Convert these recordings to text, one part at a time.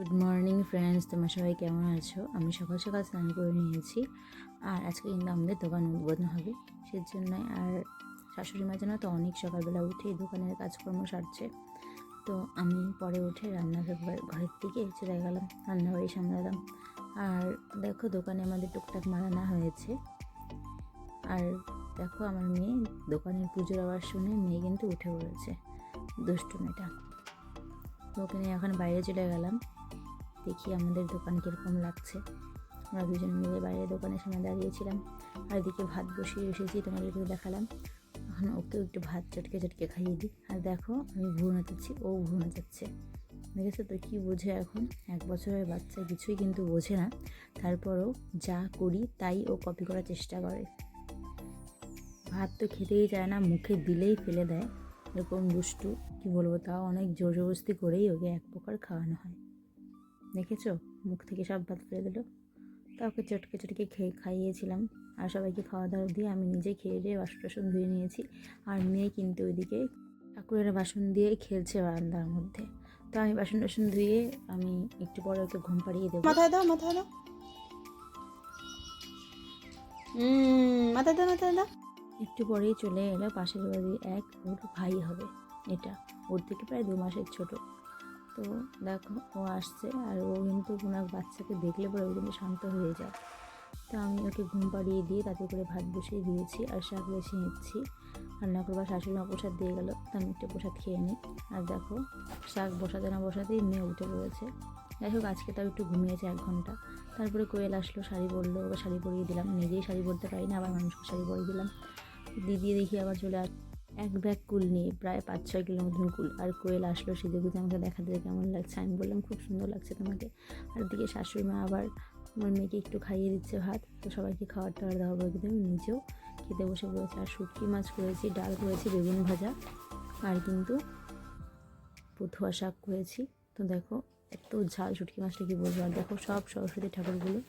Good morning friends তোমরা সবাই কেমন আছো? আমি সকাল সকাল স্নান করে নিয়েছি। আর আজকে কিন্তু আমাদের দোকান উদ্বোধন হবে। সেজন্য আর শাশুড়ি মা যেন তো অনেক সকালবেলা উঠে দোকানের কাজকর্ম সারছে। তো আমি পরে উঠে রান্নাঘর ঘরের দিকে। চলে গেলাম, রান্নাবাড়ি সামলালাম। আর দেখো দোকানে আমাদের টুকটাক মারানা হয়েছে। আর দেখো আমার মেয়ে দোকানের পুজোর আওয়াজ শুনে মেয়ে কিন্তু উঠে পড়েছে। দুষ্টু মেয়েটা। ওকে নিয়ে এখন বাইরে চলে গেলাম। দেখি আমাদের দোকান কীরকম লাগছে। আমরা দুজন মিলে বাইরে দোকানের সামনে দাঁড়িয়েছিলাম। আর এদিকে ভাত বসিয়ে এসেছি তোমাদেরকে দেখালাম। এখন ওকেও একটু ভাত চটকে চটকে খাইয়ে দিই। আর দেখো, আমি ভুল নাচাচ্ছি, ও ভুল নাচাচ্ছে। দেখেছ তো কী বোঝে এখন? এক বছরের বাচ্চা, কিছুই কিন্তু বোঝে না। তারপরও যা করি, তাই ও কপি করার চেষ্টা করে। ভাত তো খেতেই চায় না, মুখে দিলেই ফেলে দেয়। এরকম দুষ্টু, কি বলব, তাও অনেক জোর জবরদস্তি করেই ওকে এক প্রকার খাওয়ানো হয়। দেখেছ? মুখ থেকে সব ভাত ফেলে দিল তা ওকে চটকে চটকে খেয়ে খাইয়েছিলাম। আর সবাইকে খাওয়া দাওয়া দিয়ে আমি নিজে খেয়ে দিয়ে বাসন টাসন ধুয়ে নিয়েছি। আর মেয়ে কিন্তু ওইদিকে ঠাকুরের বাসন দিয়ে খেলছে বারান্দার মধ্যে। তো আমি বাসন টাসন ধুয়ে আমি একটু পরে ওকে ঘুম পাড়িয়ে দেবো। মাথায় দাও মাথায় দাও। মাথায় দাও মাথায় দাও। একটু পরেই চলে এলো পাশের বাড়ির এক ওর ভাই হবে। এটা ওর থেকে প্রায় দু মাসের ছোট। তো দেখো, ও আসছে আর ও কিন্তু কোনো এক বাচ্চাকে দেখলে পরে ও কিন্তু শান্ত হয়ে যায়। তো আমি ওকে ঘুম পাড়িয়ে দিয়ে তাতে করে ভাত বসিয়ে দিয়েছি আর শাক বেছে নিচ্ছি। রান্না করবার শাশুড়ি মা প্রসাদ দিয়ে গেলো, তো আমি একটু প্রসাদ খেয়ে নিই। আর দেখো, শাক বসাতে না বসাতেই মেয়ে উঠে পড়েছে। যাই হোক, আজকে তাও একটু ঘুমিয়েছে এক ঘণ্টা। তারপরে কোয়েল আসলো, শাড়ি পরলো, ওকে শাড়ি পরিয়ে দিলাম। নিজেই শাড়ি পরতে পারি না, আবার মানুষকে শাড়ি পরিয়ে দিলাম। দিদি দেখি আবার চলে আস এক ব্যাগ কুল নিয়ে প্রায় পাঁচ ছয় কিলো মতন কুল আর কোয়েল আসলো সেজে গুজে আমাকে দেখা দিয়ে কেমন লাগছে। আমি বললাম, খুব সুন্দর লাগছে তোমাকে। আর দিকে শাশুড়ি মা আবার আমার মেয়েকে একটু খাইয়ে দিচ্ছে ভাত। তো সবাইকে খাবার টাবার দেওয়া করে দিতে আমি নিজেও। খেতে বসে পড়েছি। আর শুটকি মাছ করেছি, ডাল করেছি, বেগুন ভাজা। আর কিন্তু পথুয়া শাক করেছি। তো দেখো, এত ঝাল শুটকি মাছটা কি বলব? আর দেখো সব সরস্বতী ঠাকুরগুলো,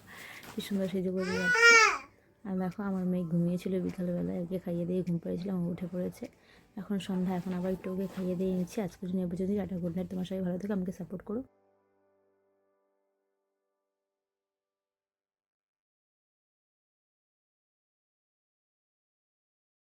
কি সুন্দর সেজে বলে যাচ্ছে। আর দেখো আমার মেয়ে ঘুমিয়েছিল বিকালবেলা ওকে খাইয়ে দিয়ে ঘুম পেয়েছিলাম উঠে পড়েছে। এখন সন্ধ্যা, এখন আবার একটু ওকে খাইয়ে দিয়ে নিচ্ছি। আজকে জন্য এ পর্যন্ত টাটা গুড নাইট তোমার সবাই ভালো থেকে, আমাকে সাপোর্ট করো।